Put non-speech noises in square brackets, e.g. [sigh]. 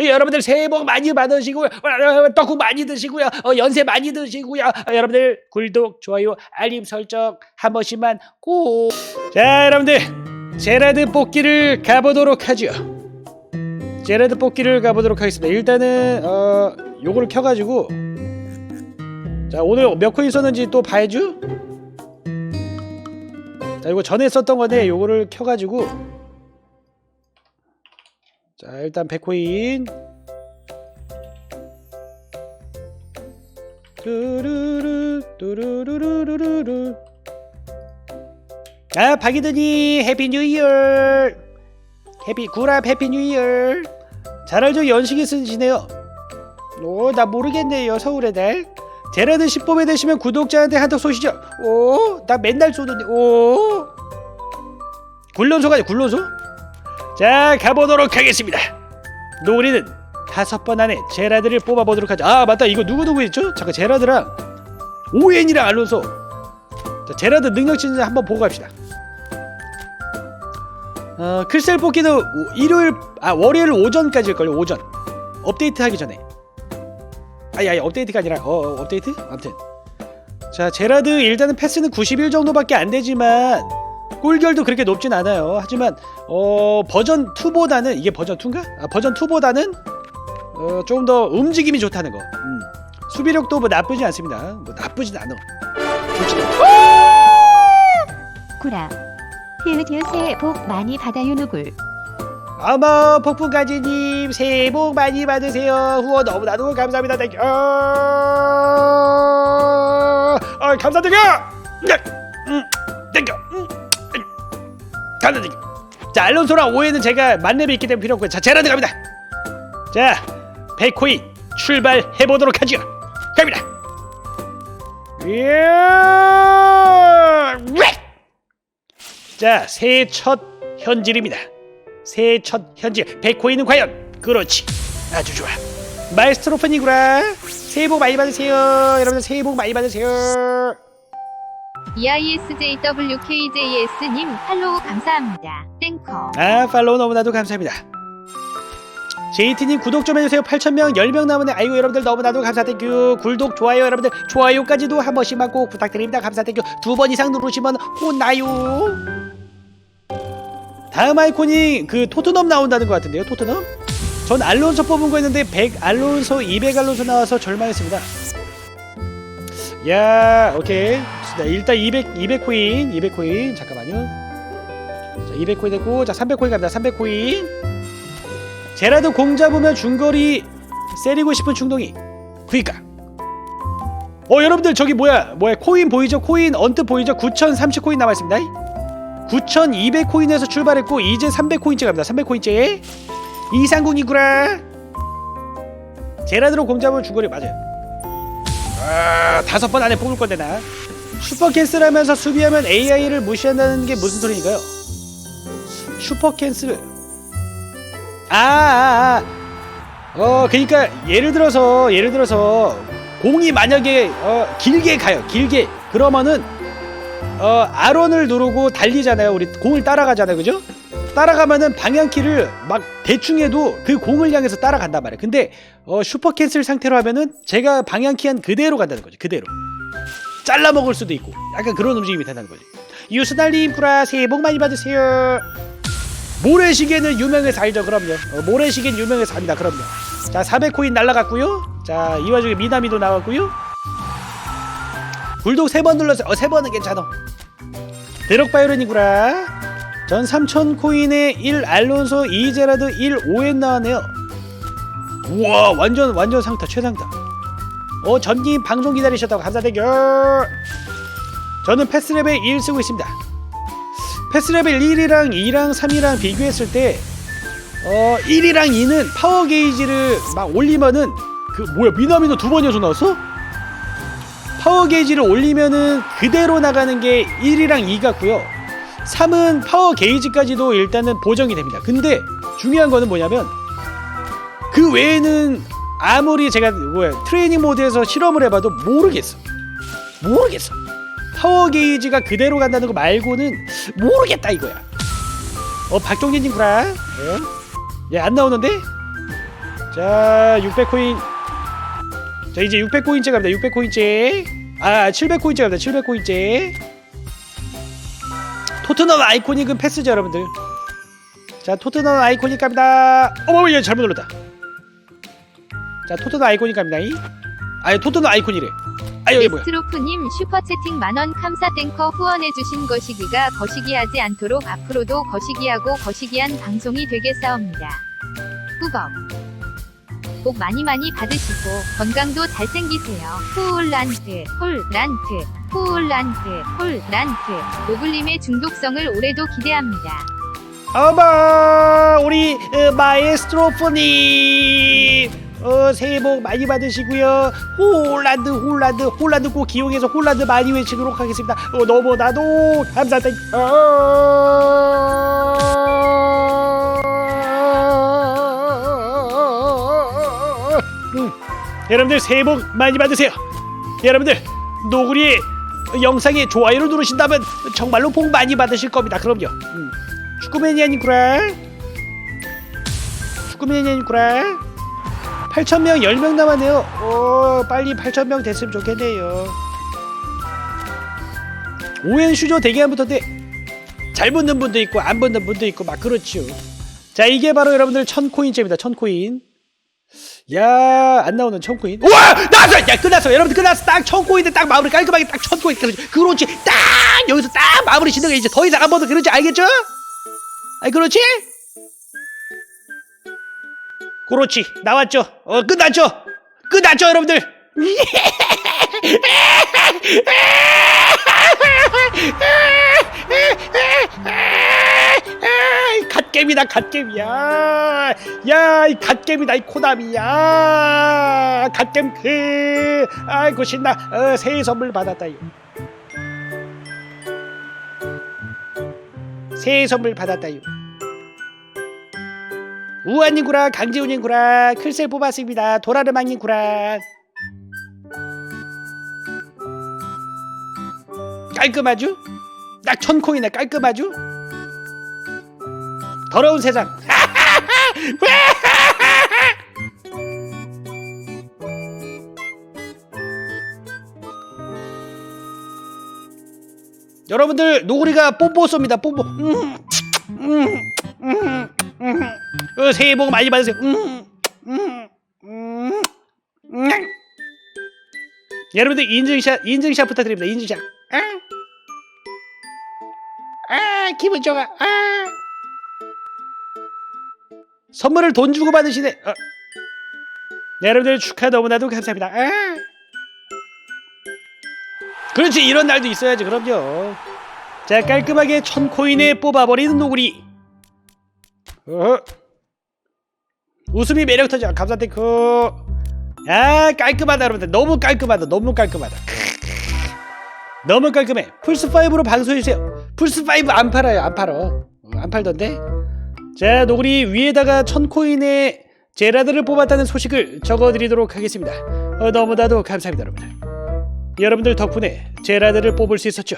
여러분들 새해 복 많이 받으시고요. 어, 떡국 많이 드시고요. 어, 연세 많이 드시고요. 어, 여러분들 구독, 좋아요, 알림 설정 한 번씩만 꼭. 자, 여러분들 제라드 뽑기를 가보도록 하죠. 제라드 뽑기를 가보도록 하겠습니다. 일단은 어 요거를 켜가지고 자 오늘 몇 코인 썼는지 또 봐야죠. 자 이거 전에 썼던 건데 요거를 켜가지고 자 일단 100코인. 뚜루루 뚜루루루루루 아 박이드니 해피 뉴 이어 해피 구랍 해피 뉴 이어 잘 알죠 연식이 쓰시네요. 오 나 모르겠네요 서울의 달 제라드 10뽑에 되시면 구독자한테 한턱 쏘시죠. 오 나 맨날 쏘는데 오. 굴론소가 굴론소 자 가보도록 하겠습니다. 노리는 다섯 번 안에 제라드를 뽑아보도록 하죠 아 맞다. 이거 누구 누구 있죠? 잠깐 제라드랑 오엔이랑 알론소. 자 제라드 능력 진짜 한번 보고 갑시다. 어, 뽑기도 오- 일요일 아 월요일 오전까지일 걸요 오전. 업데이트 하기 전에. 아니 아니 업데이트가 아니라 어, 어 업데이트? 아무튼. 자 제라드 일단은 패스는 90일 정도밖에 안 되지만 꿀결도 그렇게 높진 않아요. 하지만 어 버전 2보다는 이게 버전 2인가? 아 버전 2보다는 어 조금 더 움직임이 좋다는 거. 음. 수비력도 뭐 나쁘지 않습니다. 뭐 나쁘진 않아. 구라. 히읗 히읗 새해 복 많이 받아요 누굴. 어머 폭풍가지님 새해 복 많이 받으세요. 후원 너무나도 감사합니다. 땡큐 어, 어, 감사드려 네, 감사드려 자 알론소랑 오해는 제가 만렙이 있기 때문에 필요 없고요. 자 제라드 갑니다. 자 백코인 출발해 보도록 하죠. 갑니다. 이야, 자 새해 첫 현질입니다. 새해 첫 현질. 백코인은 과연? 그렇지. 아주 좋아. 마이스트로프니구라 새해 복 많이 받으세요. 여러분들 새해 복 많이 받으세요 EISJWKJS님 팔로우 감사합니다. 땡커. 아 팔로우 너무나도 감사합니다. 제이트님 구독 좀 해주세요. 8천명 10명 남았네 아이고 여러분들 너무나도 감사 땡큐 굴독 좋아요 여러분들 좋아요까지도 한 번씩만 꼭 부탁드립니다. 감사 땡큐 두 번 이상 누르시면 혼나요. 다음 아이콘이 그 토트넘 나온다는 것 같은데요 토트넘? 전 알론소 뽑은 거였는데 100 알론소 200 알론소 나와서 절망했습니다. 야 오케이 좋습니다. 일단 200 200코인 200코인. 잠깐만요. 자 200코인 됐고 자 300코인 갑니다. 300코인. 제라도 공 잡으면 중거리 세리고 싶은 충동이. 그니까. 어 여러분들 저기 뭐야 뭐야 코인 보이죠? 코인 언뜻 보이죠? 9030코인 남아있습니다. 9200코인에서 출발했고 이제 300코인째 갑니다. 300코인째. 이상궁이구라. 제라드로 공 잡으면 중거리 맞아요. 아 다섯 번 안에 뽑을 건데 나 슈퍼 캔슬하면서 수비하면 AI를 무시한다는 게 무슨 소리인가요 슈퍼 캔슬 아. 어, 그러니까 예를 들어서 예를 들어서 공이 만약에 어, 길게 가요. 길게. 그러면은 어, 아론을 누르고 달리잖아요. 우리 공을 따라가잖아요. 그죠? 따라가면은 방향키를 막 대충 해도 그 공을 향해서 따라간단 말이에요. 근데 어, 슈퍼 캔슬 상태로 하면은 제가 방향키 한 그대로 간다는 거죠. 그대로. 잘라 먹을 수도 있고. 약간 그런 움직임이 된다는 거죠. 유스달님 구라 새해 복 많이 받으세요. 모래시계는 유명해서 알죠 그럼요. 어, 모래시계는 유명해서 압니다 그럼요. 자 400코인 날라갔고요. 자 이 와중에 미나미도 나왔고요. 불독 3번 눌렀어요 어 3번은 괜찮아. 드럭바이런이구라. 전 3000코인에 1 알론소 2 제라드 1 오엔 나왔네요. 우와 완전 완전 상타 최상타 어 전님 방송 기다리셨다고 감사드려 저는 패스레벨 1 쓰고 있습니다 패스레벨 1이랑 2랑 3이랑 비교했을 때 어, 1이랑 2는 파워 게이지를 막 올리면은 그 뭐야 미나미노 두 번 연속 나왔어? 파워 게이지를 올리면은 그대로 나가는 게 1이랑 2 같고요. 3은 파워 게이지까지도 일단은 보정이 됩니다. 근데 중요한 거는 뭐냐면 그 외에는 아무리 제가 뭐야 트레이닝 모드에서 실험을 해봐도 모르겠어. 모르겠어. 파워 게이지가 그대로 간다는 거 말고는 모르겠다 이거야. 어 박종진님 구라. 어? 예, 안 나오는데? 자, 600코인. 자, 이제 600코인째 갑니다. 600코인째. 아, 700코인째 갑니다. 700코인째. 토트넘 아이코닉은 패스죠, 여러분들. 자, 토트넘 아이코닉 갑니다. 어머, 얘 잘못 눌렀다. 자, 토트넘 아이코닉 갑니다. 이. 아니, 토트넘 아이콘이래. 아, 여기 뭐야? 스트로프님 슈퍼채팅 만원 감사 땡커 후원해주신 거시기가 거시기하지 않도록 앞으로도 거시기하고 거시기한 방송이 되겠사옵니다. 후법 복 많이 많이 받으시고 건강도 잘생기세요. 홀란트 홀란트 홀란트 홀란트 노블림의 중독성을 올해도 기대합니다. 어머 우리 어, 마에스트로프님 어, 새해 복 많이 받으시고요. 홀란드 홀란드 홀란드 꼭 기용해서 홀란드 많이 외치도록 하겠습니다. 어, 너무나도 감사합니다. 음, 여러분들 새해 복 많이 받으세요. 여러분들 노구리 영상에 좋아요를 누르신다면 정말로 복 많이 받으실 겁니다. 그럼요. 음. 축구 매니아니구라 축구 매니아니구라 8,000명 10명 남았네요 오 빨리 8,000명 됐으면 좋겠네요 오행 슈저 대기한 붙었는데 잘 붙는 분도 있고 안 붙는 분도 있고 막 그렇죠 자 이게 바로 여러분들 1000코인째입니다 1000코인 야, 안 나오는 천코인. 우와! 나왔어! 야, 끝났어. 여러분들 끝났어. 딱 천코인데 딱 마무리 깔끔하게 딱 천코인. 그렇지. 그렇지. 딱! 여기서 딱 마무리 짓는 거 이제 더 이상 한 번 더 그러지. 알겠죠? 아이, 그렇지? 그렇지. 나왔죠? 어, 끝났죠? 끝났죠, 여러분들? 갓겜이다 갓겜이야 야이 갓겜이다 이 코담이야 갓겜 그 아이고 신나 어, 새해 선물 받았다 이거 새해 선물 받았다 이거 우한님구라 강재훈님 구라 클셀 뽑았습니다 도라르망님 구라 깔끔하죠? 딱 천코인에 깔끔하죠? 더러운 세상. [laughs] 여러분들 노구리가 뽀뽀 쏩니다. 뽀뽀. 음, 음, 음, 음. 어, 새해 복 많이 받으세요. 음, 음, 음, 음. 여러분들 인증샷 인증샷 부탁드립니다. 인증샷. 아, 아 기분 좋아. 아. 선물을 돈 주고 받으시네. 어. 네, 여러분들 축하 너무나도 감사합니다. 아. 그렇지 이런 날도 있어야지 그럼요. 자 깔끔하게 천 코인에 뽑아버리는 노구리. 어. 웃음이 매력 터져 감사 탱크. 아 깔끔하다 여러분들 너무 깔끔하다 너무 깔끔하다. 너무 깔끔해. 플스 5로 방송해 주세요. 플스 5안 팔아요 안 팔어. 어, 안 팔던데. 자, 노구리 위에다가 천 코인의 제라드를 뽑았다는 소식을 적어드리도록 하겠습니다. 어, 너무나도 감사합니다, 여러분들. 여러분들 덕분에 제라드를 뽑을 수 있었죠.